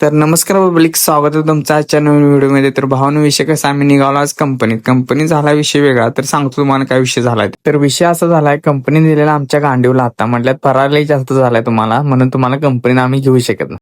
तर नमस्कार पब्लिक स्वागत आहे तुमचं आजच्या नवीन व्हिडिओमध्ये. तर भावना विषय कसा आम्ही निघालो आज कंपनीत कंपनी झाला विषय वेगळा तर सांगतो तुम्हाला काय विषय झालाय. तर विषय असा झालाय कंपनी दिलेला आमच्या गांडीवला आता म्हटल्यात परारही जास्त झालाय तुम्हाला म्हणून तुम्हाला कंपनीनं आम्ही घेऊ शकत नाही.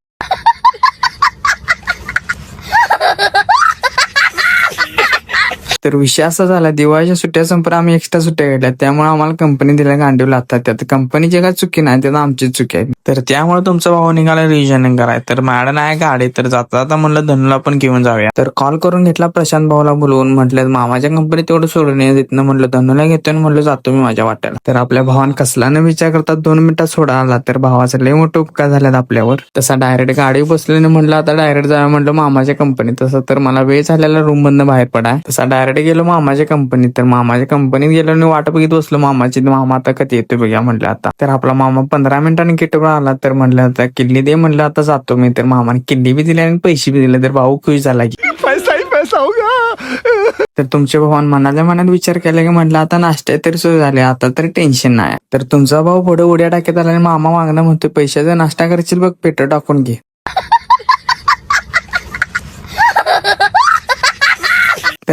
तर विषय असा झाला दिवाळीच्या सुट्ट्या संपून आम्ही एक्स्ट्रा सुट्ट्या घेतल्या. त्यामुळे आम्हाला कंपनी दिल्या गांडीव लागतात. त्यात कंपनीची काय चुकी नाही त्यात आमची चुकी आहे. तर त्यामुळे तुमचा भाऊ निघाला रिजनिंग कराय तर मॅडम आहे गाडी तर जाता जाता म्हणलं धनुला पण घेऊन जाऊया. तर कॉल करून घेतला प्रशांत भाऊला बोलवून. म्हटलं मामाच्या कंपनीत तेवढं सोडून ये तिथनं म्हटलं घेतो आणि म्हणलं जातो मी माझ्या वाट्याला. तर आपल्या भावान कसला न विचार करतात दोन मिनिटात सोडा आला. तर भावाचा लय मोठं उपकार झाल्यात आपल्यावर. तसा डायरेक्ट गाडी बसल्याने म्हटलं आता डायरेक्ट जाऊया. म्हटलं मामाच्या कंपनीत तसं तर मला वेळ झालेला रूम बंद बाहेर पडाय. तसा डायरेक्ट गेलो मामाच्या कंपनीत तर मामाच्या कंपनीत गेलो आणि वाट बघित बसलो. मामाची मामा आता कधी येतो बघूया म्हटलं आता. तर आपला मामा पंधरा मिनिटांनी किटवर आला तर म्हटलं आता किल्ली दे म्हटलं आता जातो मी. तर मामाने किल्ली बी दिली आणि पैसे बी दिले तर भाऊ खुश झाला की. पैसा पैसा होगा तर तुमच्या भावान मनाच्या मनात विचार केला की म्हटलं आता नाश्ता तरी सुरू झाले आता तरी टेन्शन नाही. तर तुमचा भाऊ पुढे उड्या टाकत आला आणि मामा मागणं म्हणतोय पैशाचा नाश्ता करशील बघ पेट्रोल टाकून घे.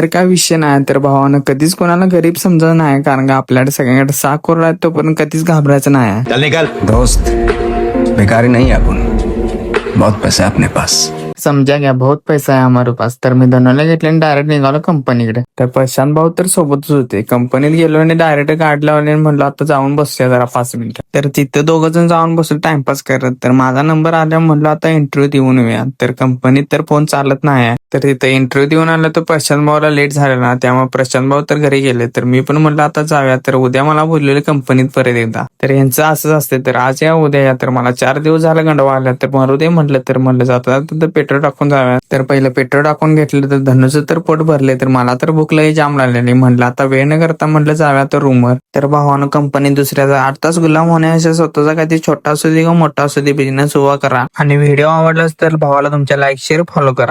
तर काय विषय नाही तर भावानं कधीच कोणाला गरीब समझा नाही कारण का आपल्याकडे सगळ्यांकडे सहा करोड तो पण कधीच घाबरायचं नाही. चल दोस्त बेकारी नहीं है बहुत पैसा अपने पास. समजा घ्या बहुत पैसा आहे आम्हाला पास तर मी धनोला घेतले आणि डायरेक्ट निघालो कंपनीकडे तर प्रशांत भाऊ तर सोबतच होते. कंपनीत गेलो आणि डायरेक्ट गाडी लावले आणि म्हणलं आता जाऊन बसूया जरा पाच मिनिटं. तर तिथं दोघं जण जाऊन बसलो टाइमपास करत. तर माझा नंबर आल्या म्हणलं आता इंटरव्ह्यू देऊन येऊया. तर कंपनीत तर फोन चालत नाही आहे. तर तिथं इंटरव्ह्यू देऊन आलं तर प्रशांत भाऊला लेट झालेला त्यामुळे प्रशांत भाऊ तर घरी गेले. तर मी पण म्हणलं आता जाऊया. तर उद्या मला बोललेले कंपनीत परत एकदा. तर यांचं असंच असते तर आज या उद्या या. तर मला चार दिवस झाला गंडवा आला तर मरू दे म्हटलं तर म्हणलं जाता जाता तर पेट्रोल टाकून जाव्या तर पहिलं पेट्रोल टाकून घेतलं तर धनुचं तर पोट भरले तर मला तर भूक लई जाम लागलेली. म्हटलं आता वेळ न करता म्हटलं जाव्या तर रूमवर तर भावानं कंपनी दुसऱ्याचा आठ तास गुलाम होण्यापेक्षा स्वतःचा काहीतरी छोटा असू दे किंवा मोठा असू दे बिझनेस उभा करा. आणि व्हिडिओ आवडलाच तर भावाला तुमच्या लाईक शेअर फॉलो करा.